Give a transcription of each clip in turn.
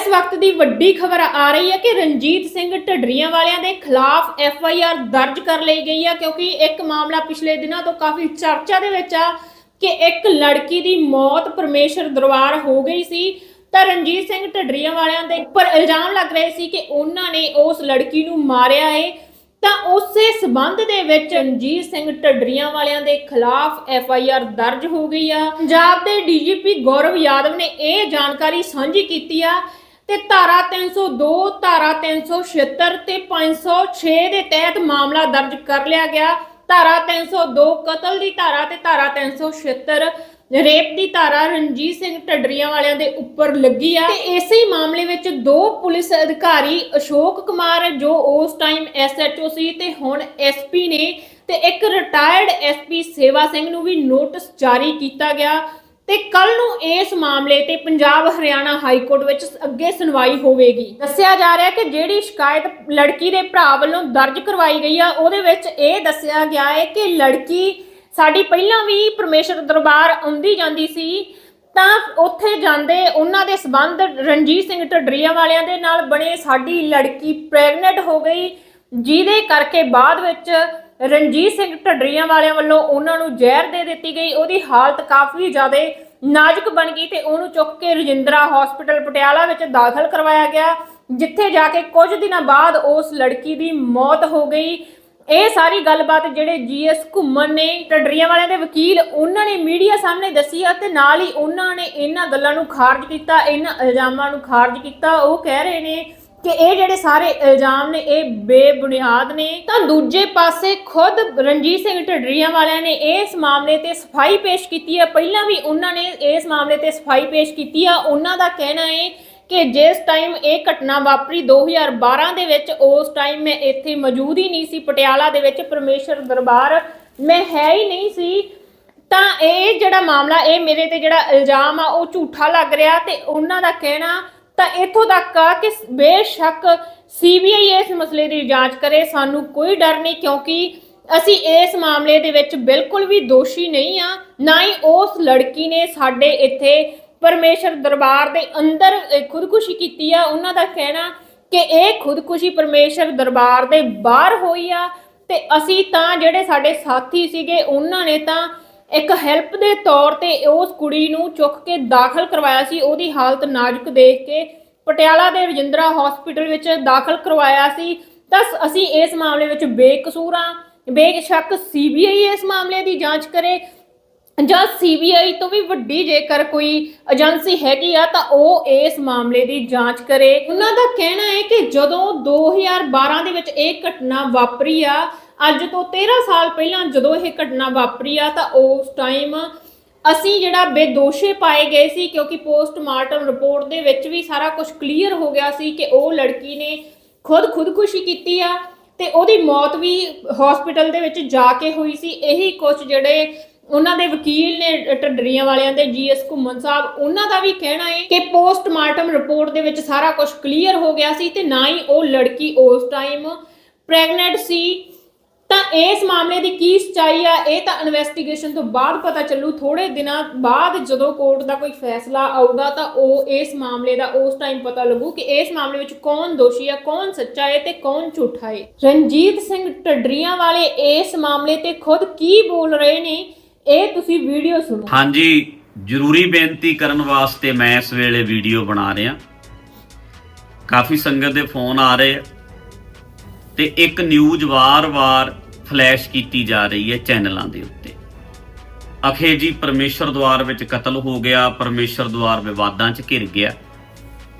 ਇਸ ਵਕਤ ਦੀ ਵੱਡੀ ਖਬਰ ਆ ਰਹੀ ਹੈ ਕਿ ਰਣਜੀਤ ਸਿੰਘ ਢੱਡਰੀਆਂ ਵਾਲਿਆਂ ਦੇ ਖਿਲਾਫ ਐਫ ਆਈ ਆਰ ਦਰਜ ਕਰ ਲਈ ਗਈ ਹੈ, ਕਿਉਂਕਿ ਇੱਕ ਮਾਮਲਾ ਪਿਛਲੇ ਦਿਨਾਂ ਤੋਂ ਕਾਫੀ ਚਰਚਾ ਦੇ ਵਿੱਚ ਆ ਕਿ ਇੱਕ ਲੜਕੀ ਦੀ ਮੌਤ ਪਰਮੇਸ਼ਰ ਦਰਬਾਰ ਹੋ ਗਈ ਸੀ। ਤਾਂ ਰਣਜੀਤ ਸਿੰਘ ਢੱਡਰੀਆਂ ਵਾਲਿਆਂ ਦੇ ਉੱਪਰ ਇਲਜ਼ਾਮ ਲੱਗ ਰਹੇ ਸੀ ਕਿ ਉਹਨਾਂ ਨੇ ਉਸ ਲੜਕੀ ਨੂੰ ਮਾਰਿਆ ਹੈ ਤਾਂ ਉਸੇ ਸਬੰਧ ਦੇ ਵਿੱਚ ਰਣਜੀਤ ਸਿੰਘ ਢੱਡਰੀਆਂ ਵਾਲਿਆਂ ਦੇ ਖਿਲਾਫ ਐਫ ਆਈ ਆਰ ਦਰਜ ਹੋ ਗਈ ਆ। ਪੰਜਾਬ ਦੇ ਡੀਜੀਪੀ ਗੌਰਵ ਯਾਦਵ ਨੇ ਇਹ ਜਾਣਕਾਰੀ ਸਾਂਝੀ ਕੀਤੀ ਆ ਤੇ ਧਾਰਾ 302 ਧਾਰਾ 376 ਤੇ 506 ਦੇ ਤਹਿਤ ਮਾਮਲਾ ਦਰਜ ਕਰ ਲਿਆ ਗਿਆ। ਧਾਰਾ 302 ਕਤਲ ਦੀ ਧਾਰਾ ਤੇ ਧਾਰਾ 376 ਰੇਪ ਦੀ ਧਾਰਾ ਰਣਜੀਤ ਸਿੰਘ ਢੱਡਰੀਆਂ ਵਾਲਿਆਂ ਦੇ ਉੱਪਰ ਲੱਗੀ ਆ। ਤੇ ਇਸੇ ਹੀ ਮਾਮਲੇ ਵਿੱਚ ਦੋ ਪੁਲਿਸ ਅਧਿਕਾਰੀ, ਅਸ਼ੋਕ ਕੁਮਾਰ, ਜੋ ਉਸ ਟਾਈਮ ਐਸਐਚਓ ਸੀ ਤੇ ਹੁਣ ਐਸਪੀ ਨੇ, ਤੇ ਇੱਕ ਰਿਟਾਇਰਡ ਐਸਪੀ ਸੇਵਾ ਸਿੰਘ ਨੂੰ ਵੀ ਨੋਟਿਸ ਜਾਰੀ ਕੀਤਾ ਗਿਆ। ਤੇ ਕੱਲ ਨੂੰ ਇਸ ਮਾਮਲੇ ਤੇ ਪੰਜਾਬ ਹਰਿਆਣਾ ਹਾਈ ਕੋਰਟ ਵਿੱਚ ਅੱਗੇ ਸੁਣਵਾਈ ਹੋਵੇਗੀ। ਦੱਸਿਆ ਜਾ ਰਿਹਾ ਕਿ ਜਿਹੜੀ ਸ਼ਿਕਾਇਤ ਲੜਕੀ ਦੇ ਭਰਾ ਵੱਲੋਂ ਦਰਜ ਕਰਵਾਈ ਗਈ ਆ, ਉਹਦੇ ਵਿੱਚ ਇਹ ਦੱਸਿਆ ਗਿਆ ਹੈ ਕਿ ਲੜਕੀ ਸਾਡੀ ਪਹਿਲਾਂ ਵੀ ਪਰਮੇਸ਼ਰ ਦਰਬਾਰ ਆਉਂਦੀ ਜਾਂਦੀ ਸੀ, ਤਾਂ ਉੱਥੇ ਜਾਂਦੇ ਉਹਨਾਂ ਦੇ ਸਬੰਧ ਰਣਜੀਤ ਸਿੰਘ ਢੱਡਰੀਆਂ ਵਾਲਿਆਂ ਦੇ ਨਾਲ ਬਣੇ ਸਾਡੀ ਲੜਕੀ ਪ੍ਰੈਗਨੈਂਟ ਹੋ ਗਈ, ਜਿਹਦੇ ਕਰਕੇ ਬਾਅਦ ਵਿੱਚ ਰਣਜੀਤ ਸਿੰਘ ਢੱਡਰੀਆਂ ਵਾਲਿਆਂ ਵੱਲੋਂ ਉਹਨਾਂ ਨੂੰ ਜ਼ਹਿਰ ਦੇ ਦਿੱਤੀ ਗਈ। ਉਹਦੀ ਹਾਲਤ ਕਾਫੀ ਜ਼ਿਆਦਾ ਨਾਜ਼ੁਕ ਬਣ ਗਈ ਤੇ ਉਹਨੂੰ ਚੁੱਕ ਕੇ ਰਜਿੰਦਰਾ ਹਸਪੀਟਲ ਪਟਿਆਲਾ ਵਿੱਚ ਦਾਖਲ ਕਰਵਾਇਆ ਗਿਆ, ਜਿੱਥੇ ਜਾ ਕੇ ਕੁਝ ਦਿਨਾਂ ਬਾਅਦ ਉਸ ਲੜਕੀ ਦੀ ਮੌਤ ਹੋ ਗਈ। ਇਹ ਸਾਰੀ ਗੱਲਬਾਤ ਜਿਹੜੇ ਜੀਐਸ ਘੁੰਮਣ ਨੇ, ਢੱਡਰੀਆਂ ਵਾਲਿਆਂ ਦੇ ਵਕੀਲ ਉਹਨਾਂ ਨੇ ਮੀਡੀਆ ਸਾਹਮਣੇ ਦੱਸੀ ਆ ਤੇ ਨਾਲ ਹੀ ਉਹਨਾਂ ਨੇ ਇਹਨਾਂ ਗੱਲਾਂ ਨੂੰ ਖਾਰਜ ਕੀਤਾ, ਇਹਨਾਂ ਇਲਜ਼ਾਮਾਂ ਨੂੰ ਖਾਰਜ ਕੀਤਾ। ਉਹ ਕਹਿ ਰਹੇ ਨੇ ਕਿ ਇਹ ਜਿਹੜੇ ਸਾਰੇ ਇਲਜ਼ਾਮ ਨੇ, ਇਹ ਬੇਬੁਨਿਆਦ ਨੇ, ਤਾਂ ਦੂਜੇ ਪਾਸੇ ਖੁਦ ਰਣਜੀਤ ਸਿੰਘ ਢੱਡਰੀਆਂ ਵਾਲਿਆਂ ਨੇ ਇਸ ਮਾਮਲੇ ਤੇ ਸਫ਼ਾਈ ਪੇਸ਼ ਕੀਤੀ ਹੈ। ਪਹਿਲਾਂ ਵੀ ਉਹਨਾਂ ਨੇ ਇਸ ਮਾਮਲੇ ਤੇ ਸਫ਼ਾਈ ਪੇਸ਼ ਕੀਤੀ ਆ। ਉਹਨਾਂ ਦਾ ਕਹਿਣਾ ਹੈ ਕਿ ਜਿਸ ਟਾਈਮ ਇਹ ਘਟਨਾ ਵਾਪਰੀ 2012 ਦੇ ਵਿੱਚ, ਉਸ ਟਾਈਮ ਮੈਂ ਇੱਥੇ ਮੌਜੂਦ ਹੀ ਨਹੀਂ ਸੀ। ਪਟਿਆਲਾ ਦੇ ਵਿੱਚ ਪਰਮੇਸ਼ਰ ਦਰਬਾਰ ਮੈਂ ਹੈ ਹੀ ਨਹੀਂ ਸੀ। ਤਾਂ ਇਹ ਜਿਹੜਾ ਮਾਮਲਾ, ਇਹ ਮੇਰੇ ਤੇ ਜਿਹੜਾ ਇਲਜ਼ਾਮ ਆ, ਉਹ ਝੂਠਾ ਲੱਗ ਰਿਹਾ ਤੇ ਉਹਨਾਂ ਦਾ ਕਹਿਣਾ ਤਾਂ ਇੱਥੋਂ ਤੱਕ ਆ ਕਿ ਬੇਸ਼ੱਕ ਸੀਬੀਆਈ ਇਸ ਮਸਲੇ ਦੀ ਜਾਂਚ ਕਰੇ, ਸਾਨੂੰ ਕੋਈ ਡਰ ਨਹੀਂ ਕਿਉਂਕਿ ਅਸੀਂ ਇਸ ਮਾਮਲੇ ਦੇ ਵਿੱਚ ਬਿਲਕੁਲ ਵੀ ਦੋਸ਼ੀ ਨਹੀਂ ਆ, ਨਾ ਹੀ ਉਸ ਲੜਕੀ ਨੇ ਸਾਡੇ ਇੱਥੇ ਪਰਮੇਸ਼ਰ ਦਰਬਾਰ ਦੇ ਅੰਦਰ ਖੁਦਕੁਸ਼ੀ ਕੀਤੀ ਆ। ਉਹਨਾਂ ਦਾ ਕਹਿਣਾ ਕਿ ਇਹ ਖੁਦਕੁਸ਼ੀ ਪਰਮੇਸ਼ਰ ਦਰਬਾਰ ਦੇ ਬਾਹਰ ਹੋਈ ਆ ਤੇ ਅਸੀਂ ਤਾਂ ਜਿਹੜੇ ਸਾਡੇ ਸਾਥੀ ਸੀਗੇ, ਉਹਨਾਂ ਨੇ ਤਾਂ ਇੱਕ ਹੈਲਪ ਦੇ ਤੌਰ ਤੇ ਉਸ ਕੁੜੀ ਨੂੰ ਚੁੱਕ ਕੇ ਦਾਖਲ ਕਰਵਾਇਆ ਸੀ। ਉਹਦੀ ਹਾਲਤ ਨਾਜ਼ੁਕ ਦੇਖ ਕੇ ਪਟਿਆਲਾ ਦੇ ਰਜਿੰਦਰਾ ਹਸਪੀਟਲ ਵਿੱਚ ਦਾਖਲ ਕਰਵਾਇਆ ਸੀ। ਤਾਂ ਅਸੀਂ ਇਸ ਮਾਮਲੇ ਵਿੱਚ ਬੇਕਸੂਰ ਹਾਂ। ਬੇਸ਼ੱਕ ਸੀਬੀਆਈ ਇਸ ਮਾਮਲੇ ਦੀ ਜਾਂਚ ਕਰੇ ਜਾਂ ਸੀਬੀਆਈ ਤੋਂ ਵੀ ਵੱਡੀ ਜੇਕਰ ਕੋਈ ਏਜੰਸੀ ਹੈਗੀ ਆ, ਤਾਂ ਉਹ ਇਸ ਮਾਮਲੇ ਦੀ ਜਾਂਚ ਕਰੇ। ਉਹਨਾਂ ਦਾ ਕਹਿਣਾ ਹੈ ਕਿ ਜਦੋਂ 2012 ਦੇ ਵਿੱਚ ਇਹ ਘਟਨਾ ਵਾਪਰੀ ਆ ਅੱਜ ਤੋਂ 13 ਸਾਲ ਪਹਿਲਾਂ ਜਦੋਂ ਇਹ ਘਟਨਾ ਵਾਪਰੀ ਆ, ਤਾਂ ਉਸ ਟਾਈਮ ਅਸੀਂ ਜਿਹੜਾ ਬੇਦੋਸ਼ੇ ਪਾਏ ਗਏ ਸੀ, ਕਿਉਂਕਿ ਪੋਸਟਮਾਰਟਮ ਰਿਪੋਰਟ ਦੇ ਵਿੱਚ ਵੀ ਸਾਰਾ ਕੁਝ ਕਲੀਅਰ ਹੋ ਗਿਆ ਸੀ ਕਿ ਉਹ ਲੜਕੀ ਨੇ ਖੁਦ ਖੁਦਕੁਸ਼ੀ ਕੀਤੀ ਆ ਤੇ ਉਹਦੀ ਮੌਤ ਵੀ ਹਸਪੀਟਲ ਦੇ ਵਿੱਚ ਜਾ ਕੇ ਹੋਈ ਸੀ। ਇਹੀ ਕੁਝ ਜਿਹੜੇ ਉਹਨਾਂ ਦੇ ਵਕੀਲ ਨੇ, ਢੱਡਰੀਆਂ ਵਾਲਿਆਂ ਦੇ ਜੀਐਸ ਘੁੰਮਣ ਸਾਹਿਬ, ਉਹਨਾਂ ਦਾ ਵੀ ਕਹਿਣਾ ਹੈ ਕਿ ਪੋਸਟਮਾਰਟਮ ਰਿਪੋਰਟ ਦੇ ਵਿੱਚ ਸਾਰਾ ਕੁਝ ਕਲੀਅਰ ਹੋ ਗਿਆ ਸੀ ਤੇ ਨਾ ਹੀ ਉਹ ਲੜਕੀ ਉਸ ਟਾਈਮ ਪ੍ਰੈਗਨੈਂਟ ਸੀ। ਤਾਂ ਇਸ ਮਾਮਲੇ ਦੀ ਕੀ ਸਚਾਈ ਆ, ਇਹ ਤਾਂ ਇਨਵੈਸਟੀਗੇਸ਼ਨ ਤੋਂ ਬਾਅਦ ਪਤਾ ਚੱਲੂ। ਥੋੜੇ ਦਿਨਾਂ ਬਾਅਦ ਜਦੋਂ ਕੋਰਟ ਦਾ ਕੋਈ ਫੈਸਲਾ ਆਊਗਾ ਤਾਂ ਉਹ ਇਸ ਮਾਮਲੇ ਦਾ ਉਸ ਟਾਈਮ ਪਤਾ ਲੱਗੂ ਕਿ ਇਸ ਮਾਮਲੇ ਵਿੱਚ ਕੌਣ ਦੋਸ਼ੀ ਆ, ਕੌਣ ਸੱਚਾ ਹੈ ਤੇ ਕੌਣ ਝੂਠਾ ਹੈ ਰਣਜੀਤ ਸਿੰਘ ਢੱਡਰੀਆਂ ਵਾਲੇ ਇਸ ਮਾਮਲੇ ਤੇ ਖੁਦ ਕੀ ਬੋਲ ਰਹੇ ਨੇ, ਇਹ ਤੁਸੀਂ ਵੀਡੀਓ ਸੁਣੋ। ਹਾਂਜੀ, ਜ਼ਰੂਰੀ ਬੇਨਤੀ ਕਰਨ ਵਾਸਤੇ ਮੈਂ ਇਸ ਵੇਲੇ ਵੀਡੀਓ ਬਣਾ ਰਿਹਾ। ਕਾਫੀ ਸੰਗਤ ਦੇ ਫੋਨ ਆ ਰਹੇ ਆ। ਤੇ ਇੱਕ ਨਿਊਜ਼ ਵਾਰ-ਵਾਰ ਫਲੈਸ਼ ਕੀਤੀ ਜਾ ਰਹੀ ਹੈ ਚੈਨਲਾਂ ਦੇ ਉੱਤੇ। ਅਖੇ ਜੀ, ਪਰਮੇਸ਼ਰ ਦਵਾਰ ਵਿੱਚ ਕਤਲ ਹੋ ਗਿਆ, ਪਰਮੇਸ਼ਰ ਦਵਾਰ ਵਿਵਾਦਾਂ 'ਚ ਘਿਰ ਗਿਆ।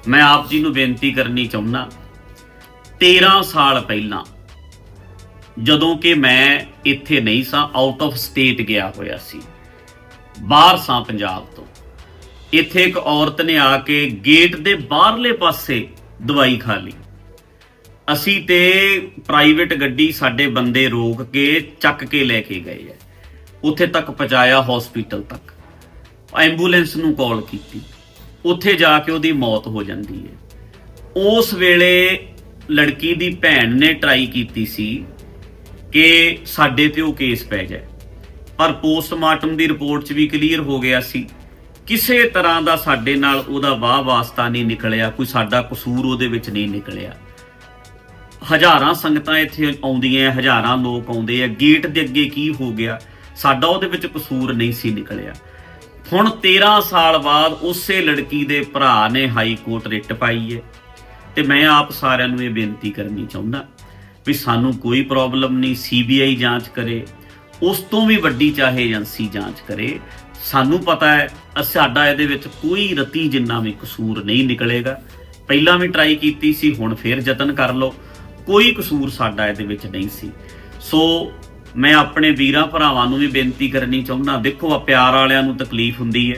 ਮੈਂ ਆਪ ਜੀ ਨੂੰ ਬੇਨਤੀ ਕਰਨੀ ਚਾਹੁੰਦਾ 13 ਸਾਲ ਪਹਿਲਾਂ ਜਦੋਂ ਕਿ ਮੈਂ ਇੱਥੇ ਨਹੀਂ ਸਾਂ ਆਊਟ ਆਫ ਸਟੇਟ ਗਿਆ ਹੋਇਆ ਸੀ, ਬਾਹਰ ਸਾਂ ਪੰਜਾਬ ਤੋਂ। ਇੱਥੇ ਇੱਕ ਔਰਤ ਨੇ ਆ ਕੇ ਗੇਟ ਦੇ ਬਾਹਰਲੇ ਪਾਸੇ ਦਵਾਈ ਖਾ ਲਈ। ਅਸੀਂ ਤੇ ਪ੍ਰਾਈਵੇਟ ਗੱਡੀ ਸਾਡੇ ਬੰਦੇ ਰੋਕ ਕੇ, ਚੱਕ ਕੇ ਲੈ ਕੇ ਗਏ ਐ ਉੱਥੇ ਤੱਕ ਪਹੁੰਚਾਇਆ ਹਸਪੀਟਲ ਤੱਕ। ਐਂਬੂਲੈਂਸ ਨੂੰ ਕਾਲ ਕੀਤੀ। ਉੱਥੇ ਜਾ ਕੇ ਉਹਦੀ ਮੌਤ ਹੋ ਜਾਂਦੀ ਹੈ। ਉਸ ਵੇਲੇ ਲੜਕੀ ਦੀ ਭੈਣ ਨੇ ਟਰਾਈ ਕੀਤੀ ਸੀ ਕਿ ਸਾਡੇ ਤੇ ਉਹ ਕੇਸ ਪੈ ਜਾਏ। ਪਰ ਪੋਸਟਮਾਰਟਮ ਦੀ ਰਿਪੋਰਟ 'ਚ ਵੀ ਕਲੀਅਰ ਹੋ ਗਿਆ ਸੀ। ਕਿਸੇ ਤਰ੍ਹਾਂ ਦਾ ਸਾਡੇ ਨਾਲ ਉਹਦਾ ਵਾਹ ਵਾਸਤਾ ਨਹੀਂ ਨਿਕਲਿਆ, ਕੋਈ ਸਾਡਾ ਕਸੂਰ ਉਹਦੇ ਵਿੱਚ ਨਹੀਂ ਨਿਕਲਿਆ। ਹਜ਼ਾਰਾਂ ਸੰਗਤਾਂ ਇੱਥੇ ਆਉਂਦੀਆਂ, ਹਜ਼ਾਰਾਂ ਲੋਕ ਆਉਂਦੇ ਆ। ਗੇਟ ਦੇ ਅੱਗੇ ਕੀ ਹੋ ਗਿਆ? ਸਾਡਾ ਉਹਦੇ ਵਿੱਚ ਕਸੂਰ ਨਹੀਂ ਸੀ ਨਿਕਲਿਆ। ਹੁਣ 13 ਸਾਲ ਬਾਅਦ ਉਸੇ ਲੜਕੀ ਦੇ ਭਰਾ ਨੇ ਹਾਈ ਕੋਰਟ ਰਿਟ ਪਾਈ ਹੈ। ਤੇ ਮੈਂ ਆਪ ਸਾਰਿਆਂ ਨੂੰ ਇਹ ਬੇਨਤੀ ਕਰਨੀ ਚਾਹੁੰਦਾ ਵੀ ਸਾਨੂੰ ਕੋਈ ਪ੍ਰੋਬਲਮ ਨਹੀਂ, ਸੀਬੀਆਈ ਜਾਂਚ ਕਰੇ। ਉਸ ਤੋਂ ਵੀ ਵੱਡੀ ਚਾਹੇ ਏਜੰਸੀ ਜਾਂਚ ਕਰੇ। ਸਾਨੂੰ ਪਤਾ ਹੈ ਸਾਡਾ ਇਹਦੇ ਵਿੱਚ ਕੋਈ ਰਤੀ ਜਿੰਨਾ ਵੀ ਕਸੂਰ ਨਹੀਂ ਨਿਕਲੇਗਾ। ਪਹਿਲਾਂ ਵੀ ਟਰਾਈ ਕੀਤੀ ਸੀ, ਹੁਣ ਫੇਰ ਯਤਨ ਕਰ ਲਓ। ਕੋਈ ਕਸੂਰ ਸਾਡਾ ਇਹਦੇ ਵਿੱਚ ਨਹੀਂ ਸੀ। ਸੋ ਮੈਂ ਆਪਣੇ ਵੀਰਾਂ ਭਰਾਵਾਂ ਨੂੰ ਵੀ ਬੇਨਤੀ ਕਰਨੀ ਚਾਹੁੰਦਾ, ਦੇਖੋ ਆ ਪਿਆਰ ਵਾਲਿਆਂ ਨੂੰ ਤਕਲੀਫ ਹੁੰਦੀ ਹੈ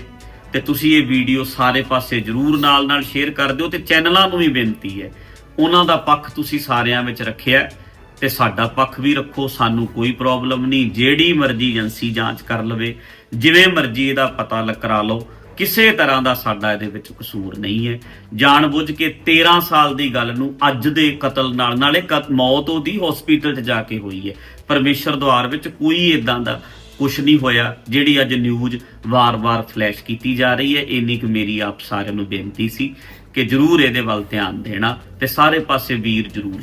ਤੇ ਤੁਸੀਂ ਇਹ ਵੀਡੀਓ ਸਾਰੇ ਪਾਸੇ ਜਰੂਰ ਨਾਲ ਨਾਲ ਸ਼ੇਅਰ ਕਰ ਦਿਓ ਤੇ ਚੈਨਲਾਂ ਨੂੰ ਵੀ ਬੇਨਤੀ ਹੈ। ਉਹਨਾਂ ਦਾ ਪੱਖ ਤੁਸੀਂ ਸਾਰਿਆਂ ਵਿੱਚ ਰੱਖਿਆ ਹੈ ਤੇ ਸਾਡਾ ਪੱਖ ਵੀ ਰੱਖੋ, ਸਾਨੂੰ ਕੋਈ ਪ੍ਰੋਬਲਮ ਨਹੀਂ। ਜਿਹੜੀ ਮਰਜ਼ੀ ਏਜੰਸੀ ਜਾਂਚ ਕਰ ਲਵੇ, ਜਿਵੇਂ ਮਰਜ਼ੀ ਇਹਦਾ ਪਤਾ ਲ- ਕਰਾ ਲਓ। ਕਿਸੇ ਤਰ੍ਹਾਂ ਦਾ ਸਾਡਾ ਇਹਦੇ ਵਿੱਚ ਕਸੂਰ ਨਹੀਂ ਹੈ। ਜਾਣਬੁੱਝ ਕੇ 13 ਸਾਲ ਦੀ ਗੱਲ ਨੂੰ ਅੱਜ ਦੇ ਕਤਲ ਨਾਲ, ਨਾਲੇ ਕਤ- ਮੌਤ ਉਹਦੀ ਹਸਪੀਟਲ 'ਚ ਜਾ ਕੇ ਹੋਈ ਹੈ। ਪਰਮੇਸ਼ਰ ਦੁਆਰ ਵਿੱਚ ਕੋਈ ਇਦਾਂ ਦਾ ਕੁਝ ਨਹੀਂ ਹੋਇਆ, ਜਿਹੜੀ ਅੱਜ ਨਿਊਜ਼ ਵਾਰ-ਵਾਰ ਫਲੈਸ਼ ਕੀਤੀ ਜਾ ਰਹੀ ਹੈ। ਇੰਨੀ ਕੁ ਮੇਰੀ ਆਪ ਸਾਰਿਆਂ ਨੂੰ ਬੇਨਤੀ ਸੀ ਕਿ ਜਰੂਰ ਇਹਦੇ ਵੱਲ ਧਿਆਨ ਦੇਣਾ ਤੇ ਸਾਰੇ ਪਾਸੇ ਵੀਰ ਜਰੂਰ